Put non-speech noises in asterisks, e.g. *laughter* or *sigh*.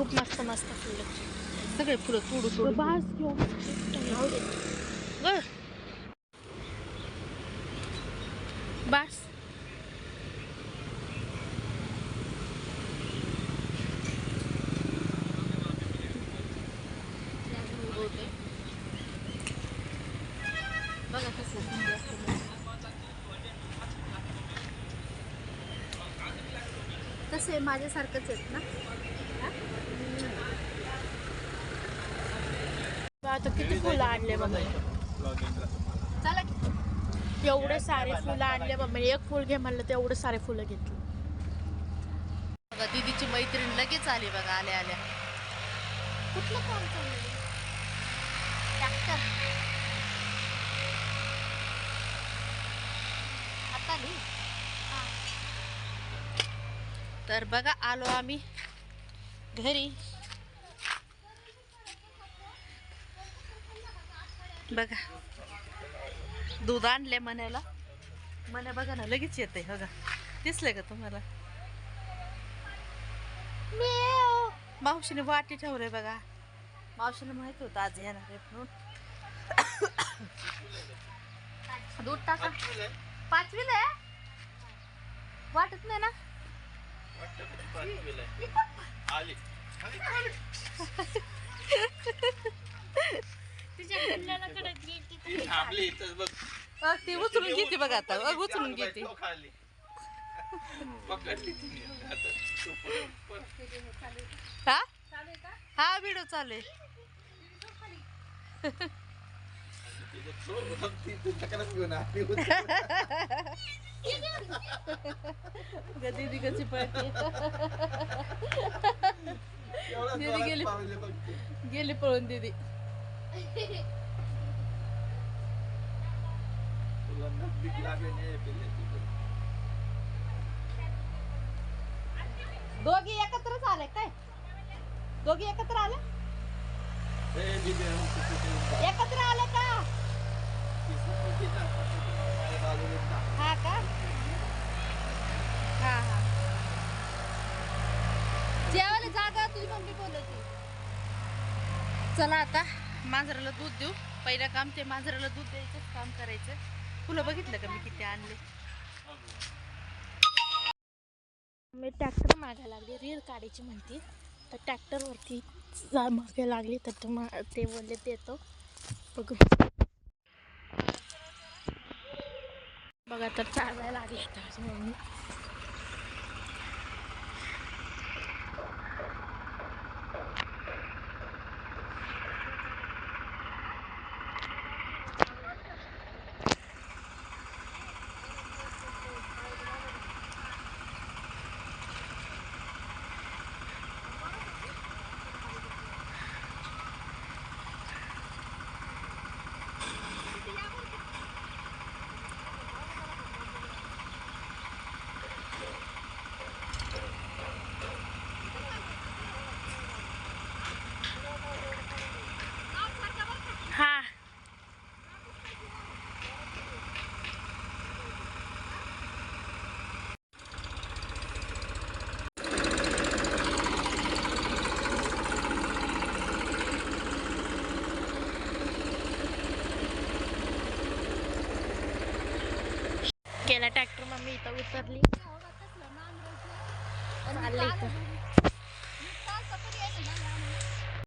खूप मस्त मस्त फुलं. सगळे फुलं तोडू तोडू. बास घेऊन ग. बास. बघा कसं. तसे माझ्यासारखंच आहेत ना? आता किती फुलं आणले मम्मी चला की. एवढे सारे फुलं आणले मम्मी एक फुल घे म्हणलं तर एवढे सारे फुलं घेतले. बघा दीदीची मैत्रीण लगेच आली बघा आल्या आल्या. कुठलं काम चाललंय? आता तर बघा आलो आम्ही घरी. बघा. दूध आणले मण्याला. मण्या बघा ना लगेच येते बघा. दिसले का तुम्हाला? मावशीने वाटी ठेवले बघा. मावशीने माहीत होतं आज येणार आहे म्हणून. दूध टाका. पाचवीला आहे? वाटत नाही ना? *laughs* इथंच बघ. ती उचलून घेते बघा आता अ, उचलून घेते. तो खाली. पकडली तिने आता. तू पण- पण- हा? हा व्हिडिओ चालू आहे. तिचं चोर बघ, ती तुझ्याकडेच घेऊन आली होती. ग दीदी कशी पळते एवढा दीदी जोरात गेली. पावले बघ. ती. गेली पळून दीदी. दोघी एकत्रच आले काय? दोघी एकत्र आले? एकत्र आले का? हा का? हा हा. जेवायला जागा तुझी मम्मी बोलत चला आता मांजराला दूध देऊ. पहिलं काम ते मांजराला दूध द्यायचंच काम करायचं फुलं बघितलं का मी किती आणले? मी ट्रॅक्टर मागायला लागली रील काढायची म्हणते. तर ट्रॅक्टरवरती जा मागे लागली तर ते मा ते बोलले देतो. बघू. बघा तर चालायला लागले आता मम्मी हा गेला ट्रॅक्टर मम्मी इथं उतरली. चालली